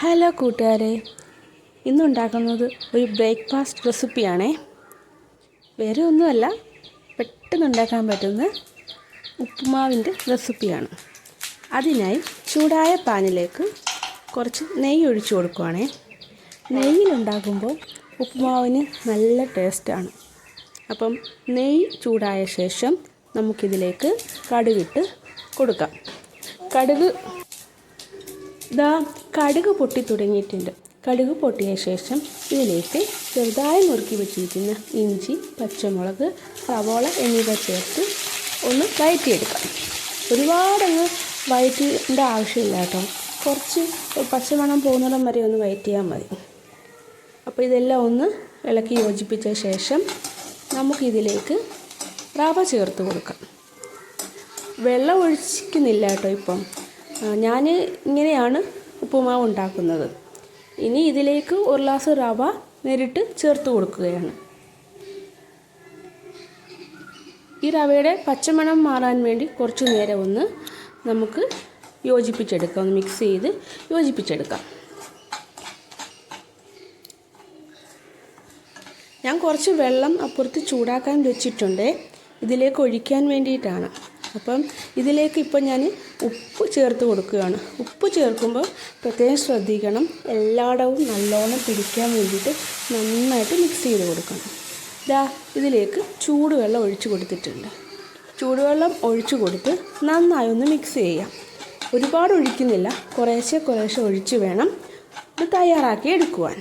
Hello കൂട്ടുകാരെ ഇന്നുണ്ടാക്കുന്നത് ഒരു breakfast റെസിപ്പിയാണേ. വേറെ ഒന്നുമല്ല പെട്ടെന്ന് ഉണ്ടാക്കാൻ പറ്റുന്ന ഉപ്പുമാവിന്റെ റെസിപ്പിയാണ്. അതിനായി ചൂടായ പാനിലേക്ക് കുറച്ച് നെയ്യ് ഒഴിച്ചു കൊടുക്കുവാണേ. നെയ്യിലുണ്ടാക്കുമ്പോൾ ഉപ്പുമാവിന് നല്ല ടേസ്റ്റാണ്. അപ്പം നെയ്യ് ചൂടായ ശേഷം നമുക്കിതിലേക്ക് കടുകിട്ട് കൊടുക്കാം. കടുക് ഇതാ കടുക് പൊട്ടി തുടങ്ങിയിട്ടുണ്ട്. കടുക് പൊട്ടിയ ശേഷം ഇതിലേക്ക് ചെറുതായി നുറുക്കി വെച്ചിരിക്കുന്ന ഇഞ്ചി പച്ചമുളക് സവോള എന്നിവ ചേർത്ത് ഒന്ന് വയറ്റിയെടുക്കാം. ഒരുപാടങ്ങ് വയറ്റിന്റെ ആവശ്യമില്ല കേട്ടോ. കുറച്ച് പച്ചമണം പോകുന്നിടം വരെ ഒന്ന് വയറ്റിയാൽ മതി. അപ്പോൾ ഇതെല്ലാം ഒന്ന് ഇളക്കി യോജിപ്പിച്ച ശേഷം നമുക്കിതിലേക്ക് റവ ചേർത്ത് കൊടുക്കാം. വെള്ളം ഒഴിക്കുന്നില്ല കേട്ടോ ഇപ്പം. ഞാൻ ഇങ്ങനെയാണ് ഉപ്പുമാവ് ഉണ്ടാക്കുന്നത്. ഇനി ഇതിലേക്ക് ഒരു ഗ്ലാസ് റവ നേരിട്ട് ചേർത്ത് കൊടുക്കുകയാണ്. ഈ റവയുടെ പച്ചമണം മാറാൻ വേണ്ടി കുറച്ച് നേരം ഒന്ന് നമുക്ക് യോജിപ്പിച്ചെടുക്കാം ഒന്ന് മിക്സ് ചെയ്ത് യോജിപ്പിച്ചെടുക്കാം. ഞാൻ കുറച്ച് വെള്ളം അപ്പുറത്ത് ചൂടാക്കാൻ വെച്ചിട്ടുണ്ട്. ഇതിലേക്ക് ഒഴിക്കാൻ വേണ്ടിയിട്ടാണ്. അപ്പം ഇതിലേക്ക് ഇപ്പം ഞാൻ ഉപ്പ് ചേർത്ത് കൊടുക്കുകയാണ്. ഉപ്പ് ചേർക്കുമ്പോൾ പ്രത്യേകം ശ്രദ്ധിക്കണം. എല്ലായിടവും നല്ലോണം പിടിക്കാൻ വേണ്ടിയിട്ട് നന്നായിട്ട് മിക്സ് ചെയ്ത് കൊടുക്കണം. ഇതാ ഇതിലേക്ക് ചൂടുവെള്ളം ഒഴിച്ചു കൊടുത്തിട്ടുണ്ട്. ചൂടുവെള്ളം ഒഴിച്ചു കൊടുത്ത് നന്നായി ഒന്ന് മിക്സ് ചെയ്യാം. ഒരുപാട് ഒഴിക്കുന്നില്ല. കുറേശ്ശെ കുറേശ്ശെ ഒഴിച്ച് വേണം ഇത് തയ്യാറാക്കി എടുക്കുവാൻ.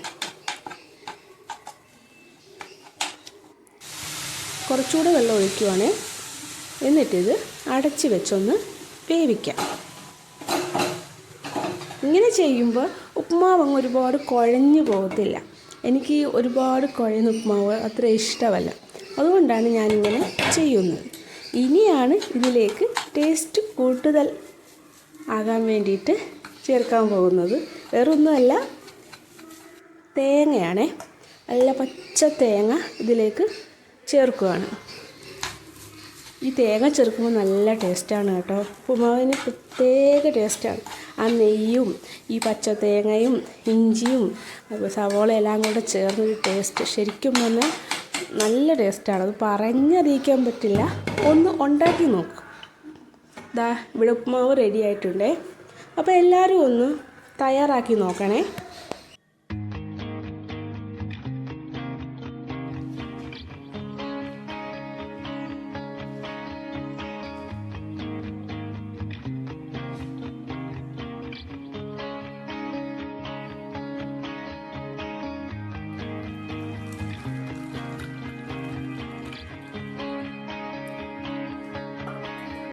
കുറച്ചുകൂടെ വെള്ളം ഒഴിക്കുവാണേ. എന്നിട്ടിത് അടച്ച് വെച്ചൊന്ന് വേവിക്കാം. ഇങ്ങനെ ചെയ്യുമ്പോൾ ഉപ്പുമാവ് അങ്ങ് ഒരുപാട് കുഴഞ്ഞു പോകത്തില്ല. എനിക്ക് ഒരുപാട് കുഴഞ്ഞ ഉപ്പുമാവ് അത്ര ഇഷ്ടമല്ല. അതുകൊണ്ടാണ് ഞാനിങ്ങനെ ചെയ്യുന്നത്. ഇനിയാണ് ഇതിലേക്ക് ടേസ്റ്റ് കൂടുതൽ ആകാൻ വേണ്ടിയിട്ട് ചേർക്കാൻ പോകുന്നത്. വേറൊന്നുമല്ല തേങ്ങയാണേ. നല്ല പച്ച തേങ്ങ ഇതിലേക്ക് ചേർക്കുകയാണ്. ഈ തേങ്ങ ചെറുക്കുമ്പോൾ നല്ല ടേസ്റ്റാണ് കേട്ടോ. ഉപ്പുമാവിന് പ്രത്യേക ടേസ്റ്റാണ്. ആ നെയ്യും ഈ പച്ച തേങ്ങയും ഇഞ്ചിയും സവോള എല്ലാം കൂടെ ചേർന്നൊരു ടേസ്റ്റ് ശരിക്കും പറഞ്ഞാൽ നല്ല ടേസ്റ്റാണ്. അത് പറഞ്ഞറിയിക്കാൻ പറ്റില്ല. ഒന്ന് ഉണ്ടാക്കി നോക്കും. ദാ ഇവിടെ ഉപ്പുമാവ് റെഡി ആയിട്ടുണ്ടേ. അപ്പോൾ എല്ലാവരും ഒന്ന് തയ്യാറാക്കി നോക്കണേ.